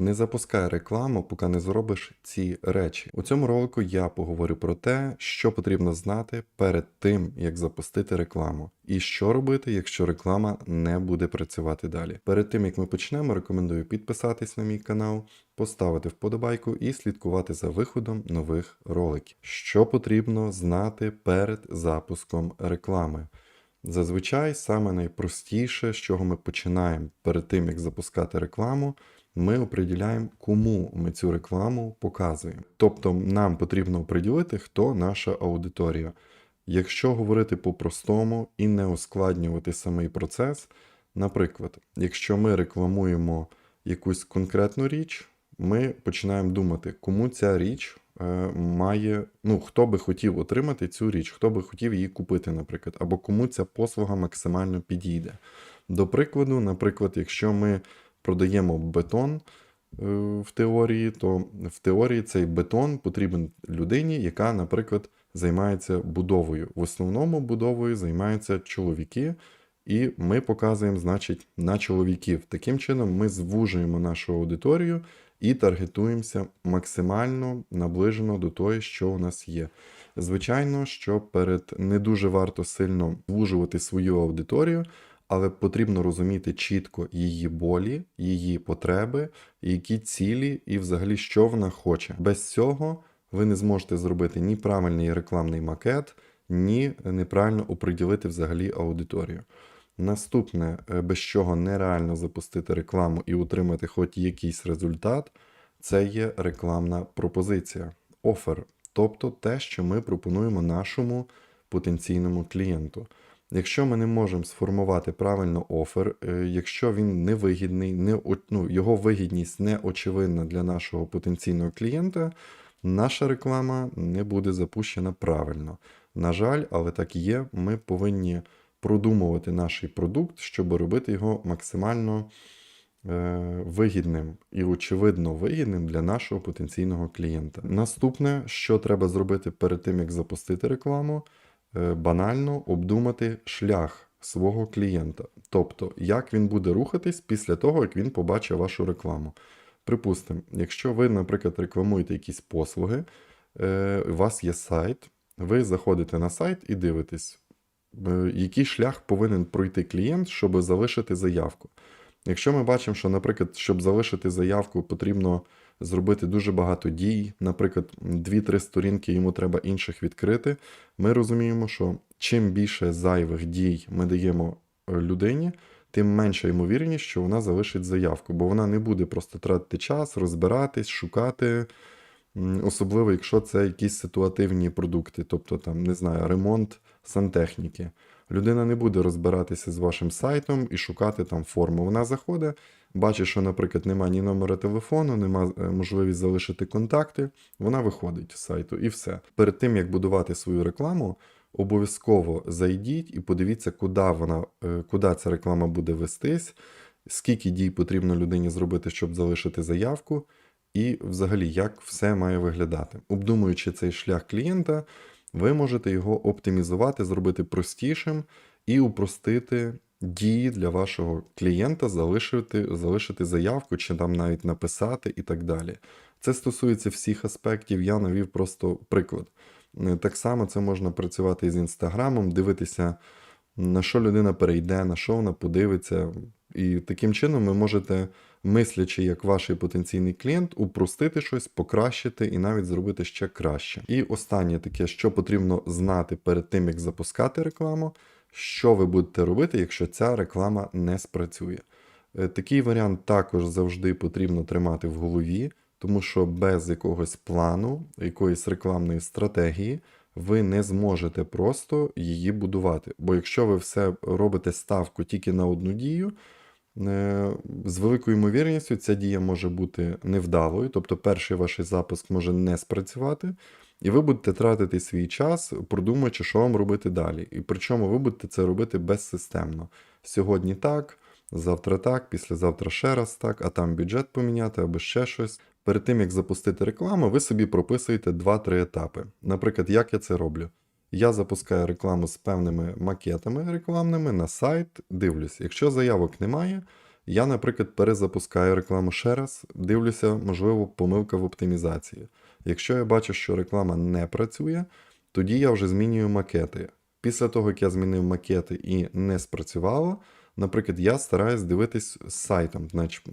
Не запускай рекламу, поки не зробиш ці речі. У цьому ролику я поговорю про те, що потрібно знати перед тим, як запустити рекламу, і що робити, якщо реклама не буде працювати далі. Перед тим як ми почнемо, рекомендую підписатись на мій канал, поставити вподобайку і слідкувати за виходом нових роликів. Що потрібно знати перед запуском реклами? Зазвичай саме найпростіше, з чого ми починаємо перед тим, як запускати рекламу, ми оприділяємо, кому ми цю рекламу показуємо. Тобто нам потрібно оприділити, хто наша аудиторія. Якщо говорити по-простому і не ускладнювати самий процес, наприклад, якщо ми рекламуємо якусь конкретну річ, ми починаємо думати, кому ця річ е, має, ну, хто би хотів отримати цю річ, хто би хотів її купити, наприклад, або кому ця послуга максимально підійде. До прикладу, наприклад, якщо ми продаємо бетон е, в теорії, то в теорії цей бетон потрібен людині, яка, наприклад, займається будовою. В основному будовою займаються чоловіки, і ми показуємо, значить, на чоловіків. Таким чином, ми звужуємо нашу аудиторію і таргетуємося максимально наближено до того, що у нас є. Звичайно, що перед не дуже варто сильно звужувати свою аудиторію, але потрібно розуміти чітко її болі, її потреби, які цілі і взагалі що вона хоче. Без цього ви не зможете зробити ні правильний рекламний макет, ні неправильно оприділити взагалі аудиторію. Наступне, е, без чого нереально запустити рекламу і отримати хоч якийсь результат, це є рекламна пропозиція, офер, тобто те, що ми пропонуємо нашому потенційному клієнту. Якщо ми не можемо сформувати правильно офер, е, якщо він невигідний, не, ну, його вигідність не очевидна для нашого потенційного клієнта, наша реклама не буде запущена правильно. На жаль, але так є, ми повинні продумувати наш продукт, щоб робити його максимально е, вигідним і очевидно вигідним для нашого потенційного клієнта. Наступне, що треба зробити перед тим, як запустити рекламу, банально обдумати шлях свого клієнта. Тобто, як він буде рухатись після того, як він побачив вашу рекламу. Припустимо, якщо ви, наприклад, рекламуєте якісь послуги, е, у вас є сайт, ви заходите на сайт і дивитесь, е, який шлях повинен пройти клієнт, щоб залишити заявку. Якщо ми бачимо, що, наприклад, щоб залишити заявку, потрібно зробити дуже багато дій, наприклад, 2-3 сторінки йому треба інших відкрити, ми розуміємо, що чим більше зайвих дій ми даємо е, людині, тим менша ймовірність, що вона залишить заявку, бо вона не буде просто тратити час, розбиратись, шукати. Особливо, якщо це якісь ситуативні продукти, тобто там, не знаю, ремонт сантехніки. Людина не буде розбиратися з вашим сайтом і шукати там форму. Вона заходить, бачить, що, наприклад, немає ні номера телефону, нема е, можливість залишити контакти. Вона виходить з сайту і все. Перед тим як будувати свою рекламу, обов'язково зайдіть і подивіться, куди вона, е, куди ця реклама буде вестись, скільки дій потрібно людині зробити, щоб залишити заявку, і взагалі як все має виглядати. Обдумуючи цей шлях клієнта, ви можете його оптимізувати, зробити простішим і упростити дії для вашого клієнта, залишити, залишити заявку чи там навіть написати і так далі. Це стосується всіх аспектів, я навів просто приклад. Е, Так само це можна працювати з інстаграмом, дивитися, на що людина перейде, на що вона подивиться. І таким чином ви можете, мислячи як ваш потенційний клієнт, упростити щось, покращити і навіть зробити ще краще. І останнє таке, що потрібно знати перед тим, як запускати рекламу, що ви будете робити, якщо ця реклама не спрацює. Е, Такий варіант також завжди потрібно тримати в голові, тому що без якогось плану, якоїсь рекламної стратегії, ви не зможете просто її будувати. Бо якщо ви все робите ставку тільки на одну дію, е, з великою ймовірністю ця дія може бути невдалою, тобто перший ваш запуск може не спрацювати, і ви будете тратити свій час, продумуючи, що вам робити далі. І причому ви будете це робити безсистемно. Сьогодні так, завтра так, післязавтра ще раз так, а там бюджет поміняти або ще щось. Перед тим, як запустити рекламу, ви собі прописуєте 2-3 етапи. Наприклад, як я це роблю? Я запускаю рекламу з певними макетами рекламними на сайт, дивлюсь, якщо заявок немає, Я, наприклад, перезапускаю рекламу ще раз, дивлюся, можливо, помилка в оптимізації. Якщо я бачу, що реклама не працює, тоді я вже змінюю макети. Після того, як я змінив макети і не спрацювало, наприклад, я стараюсь дивитись з сайтом.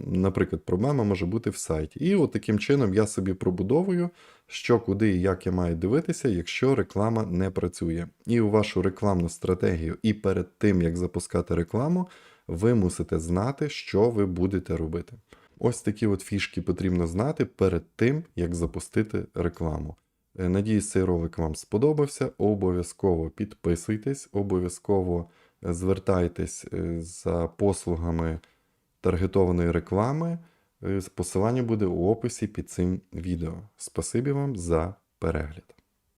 Наприклад, проблема може бути в сайті. І от таким чином я собі пробудовую, що куди і як я маю дивитися, якщо реклама не працює. І у вашу рекламну стратегію, і перед тим, як запускати рекламу, ви мусите знати, що ви будете робити. Ось такі от фішки потрібно знати перед тим, як запустити рекламу. Е, Надіюсь, цей ролик вам сподобався. Обов'язково підписуйтесь, обов'язково е, звертайтесь е, за послугами таргетованої реклами. Посилання буде у описі під цим відео. Спасибі вам за перегляд.